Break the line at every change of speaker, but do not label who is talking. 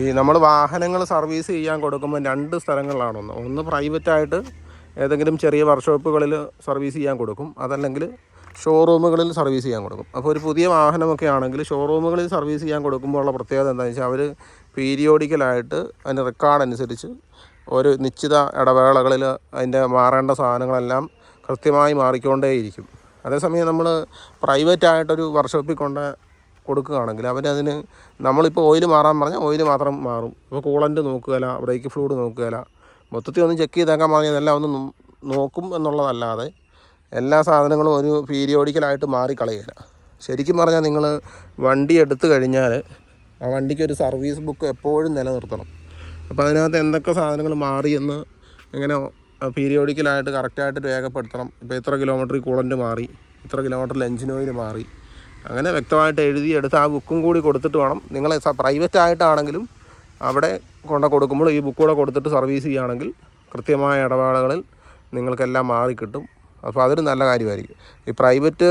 ഈ നമ്മൾ വാഹനങ്ങൾ സർവീസ് ചെയ്യാൻ കൊടുക്കുമ്പോൾ രണ്ട് സ്ഥലങ്ങളിലാണ് ഒന്ന് ഒന്ന് പ്രൈവറ്റായിട്ട് ഏതെങ്കിലും ചെറിയ വർക്ക്ഷോപ്പുകളിൽ സർവീസ് ചെയ്യാൻ കൊടുക്കും. അതല്ലെങ്കിൽ ഷോറൂമുകളിൽ സർവീസ് ചെയ്യാൻ കൊടുക്കും. അപ്പോൾ ഒരു പുതിയ വാഹനമൊക്കെ ആണെങ്കിൽ ഷോറൂമുകളിൽ സർവീസ് ചെയ്യാൻ കൊടുക്കുമ്പോൾ ഉള്ള പ്രത്യേകത എന്താണെന്ന് വെച്ചാൽ അവർ പീരിയോഡിക്കലായിട്ട് അതിന്റെ റെക്കോർഡ് അനുസരിച്ച് ഒരു നിശ്ചിത ഇടവേളകളിൽ അതിന്റെ മാറേണ്ട സാധനങ്ങളെല്ലാം കൃത്യമായി മാറിക്കൊണ്ടേയിരിക്കും. അതേസമയം നമ്മൾ പ്രൈവറ്റായിട്ടൊരു വർക്ക്ഷോപ്പിൽ കൊണ്ട് കൊടുക്കുകയാണെങ്കിൽ അവരതിന് നമ്മളിപ്പോൾ ഓയിൽ മാറാൻ പറഞ്ഞാൽ ഓയിൽ മാത്രം മാറും. ഇപ്പോൾ കൂളന്റ് നോക്കുകയില്ല ബ്രേക്ക് ഫ്ലൂഡ് നോക്കുകയില്ല. മൊത്തത്തിൽ ഒന്ന് ചെക്ക് ചെയ്തേക്കാൻ പറഞ്ഞാൽ എല്ലാം ഒന്ന് നോക്കും എന്നുള്ളതല്ലാതെ എല്ലാ സാധനങ്ങളും ഒരു പീരിയോഡിക്കലായിട്ട് മാറിക്കളയില്ല ശരിക്കും പറഞ്ഞാൽ നിങ്ങൾ വണ്ടി എടുത്തു കഴിഞ്ഞാൽ ആ വണ്ടിക്ക് ഒരു സർവീസ് ബുക്ക് എപ്പോഴും നിലനിർത്തണം. അപ്പോൾ അതിനകത്ത് എന്തൊക്കെ സാധനങ്ങൾ മാറിയെന്ന് ഇങ്ങനെ പീരിയോഡിക്കലായിട്ട് കറക്റ്റായിട്ട് രേഖപ്പെടുത്തണം. ഇപ്പോൾ എത്ര കിലോമീറ്റർ കൂളന്റ് മാറി ഇത്ര കിലോമീറ്ററിൽ എഞ്ചിൻ ഓയിൽ മാറി. അങ്ങനെ വ്യക്തമായിട്ട് എഴുതി എഴുതിയെടുത്ത് ആ ബുക്കും കൂടി കൊടുത്തിട്ട് വേണം. നിങ്ങൾ പ്രൈവറ്റ് ആയിട്ടാണെങ്കിലും അവിടെ കൊണ്ട് കൊടുക്കുമ്പോൾ ഈ ബുക്ക് കൂടെ കൊടുത്തിട്ട് സർവീസ് ചെയ്യുകയാണെങ്കിൽ കൃത്യമായ ഇടപാടുകളിൽ നിങ്ങൾക്കെല്ലാം മാറിക്കിട്ടും. അപ്പോൾ അതൊരു നല്ല കാര്യമായിരിക്കും. ഈ പ്രൈവറ്റ്